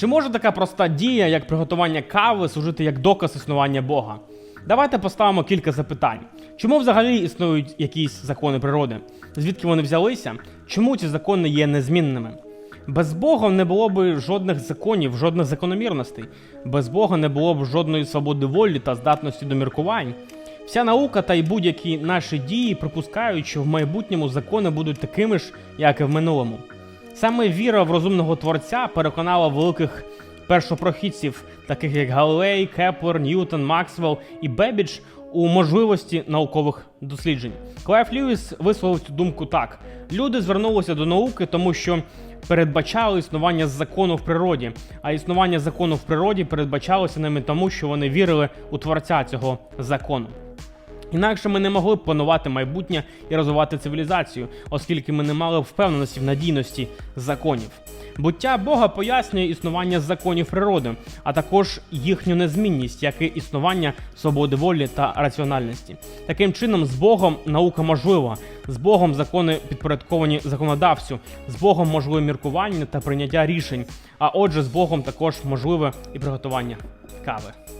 Чи може така проста дія, як приготування кави, служити як доказ існування Бога? Давайте поставимо кілька запитань. Чому взагалі існують якісь закони природи? Звідки вони взялися? Чому ці закони є незмінними? Без Бога не було б жодних законів, жодних закономірностей. Без Бога не було б жодної свободи волі та здатності до міркувань. Вся наука та й будь-які наші дії припускають, що в майбутньому закони будуть такими ж, як і в минулому. Саме віра в розумного творця переконала великих першопрохідців, таких як Галилей, Кеплер, Ньютон, Максвелл і Бебідж, у можливості наукових досліджень. Клайв Льюіс висловив цю думку так: люди звернулися до науки, тому що передбачали існування закону в природі, а існування закону в природі передбачалося ними тому, що вони вірили у творця цього закону. Інакше ми не могли б планувати майбутнє і розвивати цивілізацію, оскільки ми не мали впевненості в надійності законів. Буття Бога пояснює існування законів природи, а також їхню незмінність, як і існування свободи волі та раціональності. Таким чином, з Богом наука можлива, з Богом закони підпорядковані законодавцю, з Богом можливе міркування та прийняття рішень. А отже, з Богом також можливе і приготування кави.